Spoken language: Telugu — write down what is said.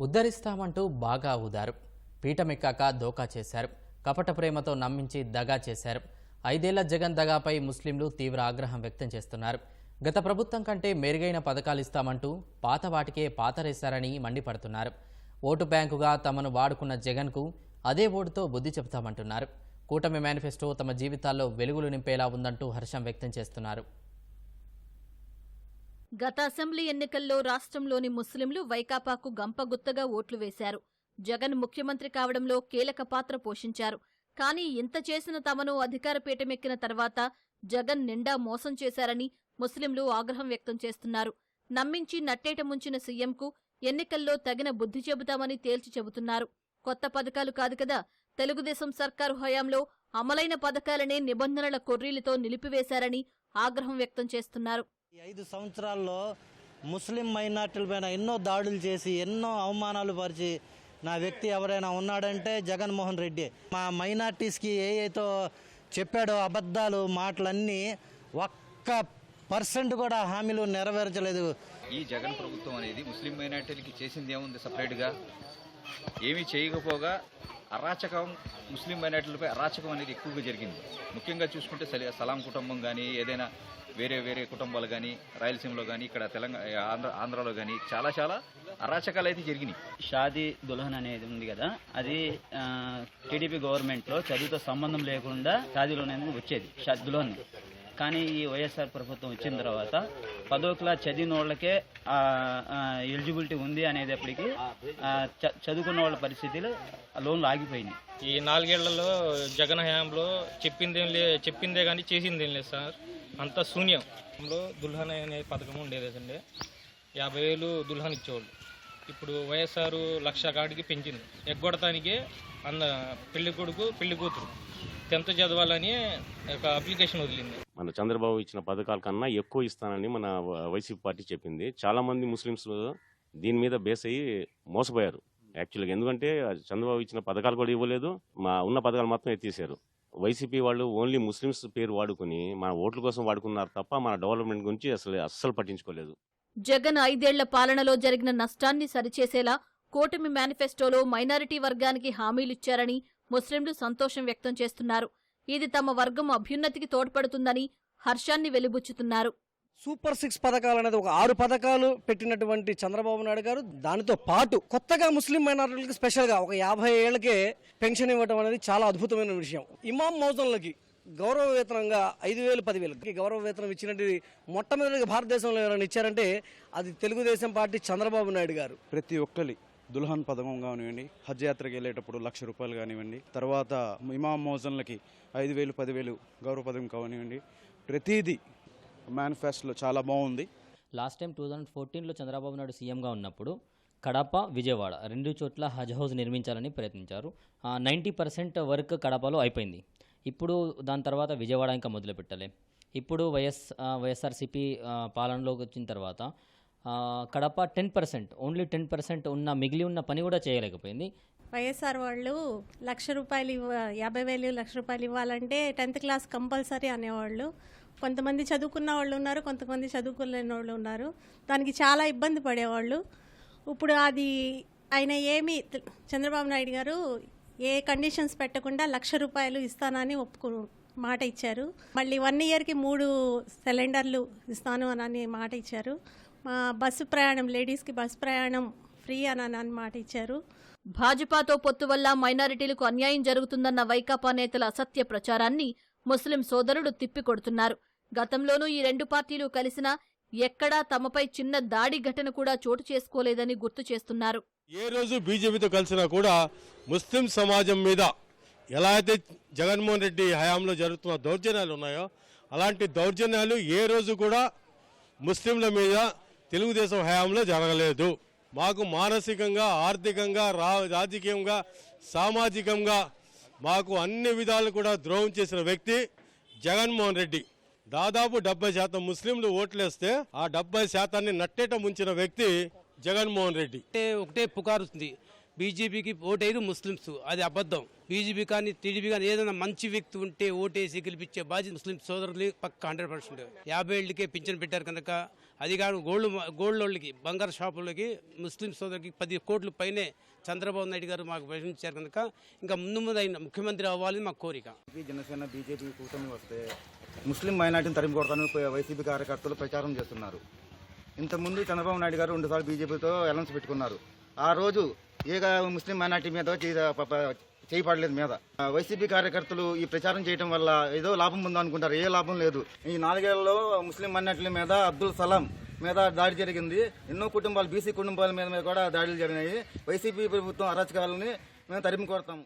ఉద్ధరిస్తామంటూ బాగా ఊదారు. పీఠమెక్కాక దోకా చేశారు. కపట ప్రేమతో నమ్మించి దగా చేశారు. ఐదేళ్ళ జగన్ దగాపై ముస్లింలు తీవ్ర ఆగ్రహం వ్యక్తం చేస్తున్నారు. గత ప్రభుత్వం కంటే మెరుగైన పథకాలు ఇస్తామంటూ పాత వాటికే పాతరేశారని మండిపడుతున్నారు. ఓటు బ్యాంకుగా తమను వాడుకున్న జగన్కు అదే ఓటుతో బుద్ధి చెబుతామంటున్నారు. కూటమి మేనిఫెస్టో తమ జీవితాల్లో వెలుగులు నింపేలా ఉందంటూ హర్షం వ్యక్తం చేస్తున్నారు. గత అసెంబ్లీ ఎన్నికల్లో రాష్ట్రంలోని ముస్లింలు వైకాపాకు గంపగుత్తగా ఓట్లు వేశారు. జగన్ ముఖ్యమంత్రి కావడంలో కీలక పాత్ర పోషించారు. కానీ ఇంత చేసిన తమను అధికార పీఠమెక్కిన తర్వాత జగన్ నిండా మోసం చేశారని ముస్లింలు ఆగ్రహం వ్యక్తం చేస్తున్నారు. నమ్మించి నట్టేట ముంచిన సీఎంకు ఎన్నికల్లో తగిన బుద్ధి చెబుతామని తేల్చి చెబుతున్నారు. కొత్త పథకాలు కాదు కదా తెలుగుదేశం సర్కారు హయాంలో అమలైన పథకాలనే నిబంధనల కొర్రీలతో నిలిపివేశారని ఆగ్రహం వ్యక్తం చేస్తున్నారు. ఈ ఐదు సంవత్సరాల్లో ముస్లిం మైనార్టీల పైన ఎన్నో దాడులు చేసి ఎన్నో అవమానాలు పరిచి నా వ్యక్తి ఎవరైనా ఉన్నాడంటే జగన్మోహన్ రెడ్డి. మా మైనార్టీస్కి ఏ ఏతో చెప్పాడో అబద్ధాలు మాటలన్నీ ఒక్క పర్సెంట్ కూడా హామీలు నెరవేర్చలేదు. ఈ జగన్ ప్రభుత్వం అనేది ముస్లిం మైనార్టీలకి చేసింది ఏముంది సపరేట్గా? ఏమీ చేయకపోగా అరాచకం ముస్లిం మైనార్టీలపై అరాచకం అనేది ఎక్కువగా జరిగింది. ముఖ్యంగా చూసుకుంటే సలి- సలాం కుటుంబం కానీ ఏదైనా వేరే వేరే కుటుంబాలు కానీ రాయలసీమలో కానీ ఇక్కడ తెలంగాణ ఆంధ్ర ఆంధ్రాలో కానీ చాలా చాలా అరాచకాలు అయితే జరిగినాయి. షాదీ దుల్హన్ అనేది ఉంది కదా అది టీడీపీ గవర్నమెంట్లో చదువుతో సంబంధం లేకుండా షాదీలోనే వచ్చేది షాదీ దుల్హన్ కానీ ఈ వైఎస్ఆర్ ప్రభుత్వం వచ్చిన తర్వాత పదో క్లాస్ చదివిన వాళ్ళకే ఎలిజిబిలిటీ ఉంది అనేటప్పటికి చ- చదువుకున్న వాళ్ళ పరిస్థితులు లోన్లు ఆగిపోయినాయి. ఈ నాలుగేళ్ళలో జగన్ హయాంలో చెప్పిందేం లే చెప్పిందే కానీ చేసిందేం లేదు సార్. అంతా శూన్యం. దుల్హన్ అనే పథకం ఉండేది యాభై వేలు దుల్హన్ ఇచ్చేవాళ్ళు. ఇప్పుడు వైఎస్ఆర్ లక్ష కాడికి పెంచింది. ఎగ్గొడటానికే అంద పెళ్ళి కొడుకు పెళ్ళి కూతురు. టెన్త్ చదవాలని ఒక అప్లికేషన్ వదిలింది. మన చంద్రబాబు ఇచ్చిన పథకాల కన్నా ఎక్కువ ఇస్తానని మన వైసీపీ పార్టీ చెప్పింది. చాలా మంది ముస్లిమ్స్ దీని మీద బేస్ అయ్యి మోసపోయారు. యాక్చువల్గా ఎందుకంటే చంద్రబాబు ఇచ్చిన పథకాలు కూడా ఇవ్వలేదు. మా ఉన్న పథకాలు మొత్తం ఎత్తేసారు. వైసీపీ వాళ్ళు ఓన్లీ ముస్లిమ్స్ పేరు వాడుకుని మన ఓట్ల కోసం వాడుకున్నారు తప్ప మన డెవలప్మెంట్ గురించి అసలు అస్సలు పట్టించుకోలేదు. జగన్ ఐదేళ్ళ పాలనలో జరిగిన నష్టాన్ని సరిచేసేలా కూటమి మేనిఫెస్టోలో మైనారిటీ వర్గానికి హామీలిచ్చారని ముస్లింలు సంతోషం వ్యక్తం చేస్తున్నారు. ఇది తమ వర్గం అభ్యున్నతికి తోడ్పడుతుందని హర్షాన్ని వెలిబుచ్చుతున్నారు. సూపర్ సిక్స్ పథకాలు అనేది ఒక ఆరు పథకాలు పెట్టినటువంటి చంద్రబాబు నాయుడు గారు దానితో పాటు కొత్తగా ముస్లిం మైనారిటీలకు స్పెషల్గా ఒక యాభై ఏళ్ళకే పెన్షన్ ఇవ్వడం అనేది చాలా అద్భుతమైన విషయం. ఇమాం మౌజన్లకి గౌరవ వేతనంగా ఐదు వేలు పదివేలకి గౌరవ వేతనం ఇచ్చినట్టు మొట్టమొదటిగా భారతదేశంలో ఎవరైనా ఇచ్చారంటే అది తెలుగుదేశం పార్టీ చంద్రబాబు నాయుడు గారు. ప్రతి ఒక్కరి దుల్హన్ పథకం కానివ్వండి హజ్ యాత్రకి వెళ్ళేటప్పుడు లక్ష రూపాయలు కానివ్వండి తర్వాత ఇమామ్ మోజన్లకి ఐదు వేలు పదివేలు గౌరవ పథకం కానివ్వండి ప్రతిదీ మేనిఫెస్టోలో చాలా బాగుంది. లాస్ట్ టైం టూ థౌజండ్ ఫోర్టీన్లో చంద్రబాబు నాయుడు సీఎంగా ఉన్నప్పుడు కడప విజయవాడ రెండు చోట్ల హజ్ హౌస్ నిర్మించాలని ప్రయత్నించారు. నైంటీ పర్సెంట్ వర్క్ కడపలో అయిపోయింది. ఇప్పుడు దాని తర్వాత విజయవాడ ఇంకా మొదలు పెట్టలే ఇప్పుడు వైఎస్ వైఎస్ఆర్సీపీ పాలనలోకి వచ్చిన తర్వాత Kadapa ten percent only ten percent ఉన్న మిగిలి ఉన్న పని కూడా చేయలేకపోయింది. వైఎస్ఆర్ వాళ్ళు లక్ష రూపాయలు ఇవ్వ యాభై వేలు లక్ష రూపాయలు ఇవ్వాలంటే టెన్త్ క్లాస్ కంపల్సరీ అనేవాళ్ళు. కొంతమంది చదువుకున్న వాళ్ళు ఉన్నారు కొంతమంది చదువుకోలేని వాళ్ళు ఉన్నారు. దానికి చాలా ఇబ్బంది పడేవాళ్ళు. ఇప్పుడు అది ఆయన ఏమి చంద్రబాబు నాయుడు గారు ఏ కండిషన్స్ పెట్టకుండా లక్ష రూపాయలు ఇస్తానని ఒప్పుకు మాట ఇచ్చారు. మళ్ళీ వన్ ఇయర్కి మూడు సిలిండర్లు ఇస్తాను అని మాట ఇచ్చారు. బస్సు ప్రయాణం లేడీస్కి బస్సు ప్రయాణం ఫ్రీ అని అని మాట ఇచ్చారు. భాజపాతో పొత్తు వల్ల మైనారిటీలకు అన్యాయం జరుగుతుందన్న వైకాపా నేతల అసత్య ప్రచారాన్ని ముస్లిం సోదరులు తిప్పికొడుతున్నారు. గతంలోనూ ఈ రెండు పార్టీలు కలిసినా ఎక్కడా తమపై చిన్న దాడి ఘటన కూడా చోటు చేసుకోలేదని గుర్తు చేస్తున్నారు. ఏ రోజు బీజేపీతో కలిసినా కూడా ముస్లిం సమాజం మీద ఎలా అయితే జగన్మోహన్ రెడ్డి హయాంలో జరుగుతున్న దౌర్జన్యాలు ఉన్నాయో అలాంటి దౌర్జన్యాలు ఏ రోజు కూడా ముస్లింల మీద తెలుగుదేశం హయాంలో జరగలేదు. మాకు మానసికంగా ఆర్థికంగా రా రాజకీయంగా సామాజికంగా మాకు అన్ని విధాలు కూడా ద్రోహం చేసిన వ్యక్తి జగన్మోహన్ రెడ్డి. దాదాపు డెబ్బై శాతం ముస్లింలు ఓట్లేస్తే ఆ డెబ్బై శాతాన్ని నట్టేట ముంచిన వ్యక్తి జగన్మోహన్ రెడ్డి. ఒకటే ఒకటే పుకారుతుంది బీజేపీకి ఓటేది ముస్లిమ్స్. అది అబద్ధం. బీజేపీ కానీ టీడీపీ కానీ ఏదైనా మంచి వ్యక్తి ఉంటే ఓటేసి గెలిపించే బాధ్యత ముస్లిం సోదరులు పక్క హండ్రెడ్ పర్సెంట్. యాభై ఏళ్ళకే పింఛన్ పెట్టారు కనుక అది కాదు గోల్డ్ గోల్డ్ వాళ్ళకి బంగారు షాపులకి ముస్లిం సోదరులకి పది కోట్ల పైనే చంద్రబాబు నాయుడు గారు మాకు ప్రశ్నించారు కనుక ఇంకా ముందు ముందు ఆయన ముఖ్యమంత్రి అవ్వాలని మా కోరిక. జనసేన బీజేపీ కూటమి వస్తే ముస్లిం మైనార్టీని తరిమి కొడతాను వైసీపీ కార్యకర్తలు ప్రచారం చేస్తున్నారు. ఇంతకుముందు చంద్రబాబు నాయుడు గారు రెండుసార్లు బీజేపీతో అలయన్స్ పెట్టుకున్నారు. ఆ రోజు ఏ ముస్లిం మైనార్టీ మీద చేయ- ప- చేయబడలేదు మీద. వైసీపీ కార్యకర్తలు ఈ ప్రచారం చేయడం వల్ల ఏదో లాభం ఉందో అనుకుంటారు ఏ లాభం లేదు. ఈ నాలుగేళ్ళలో ముస్లిం మైనార్టీల మీద అబ్దుల్ సలాం మీద దాడి జరిగింది. ఎన్నో కుటుంబాలు బీసీ కుటుంబాల మీద మీద కూడా దాడులు జరిగినాయి. వైసీపీ ప్రభుత్వం అరాచకాలని మేము తరిమి కొడతాము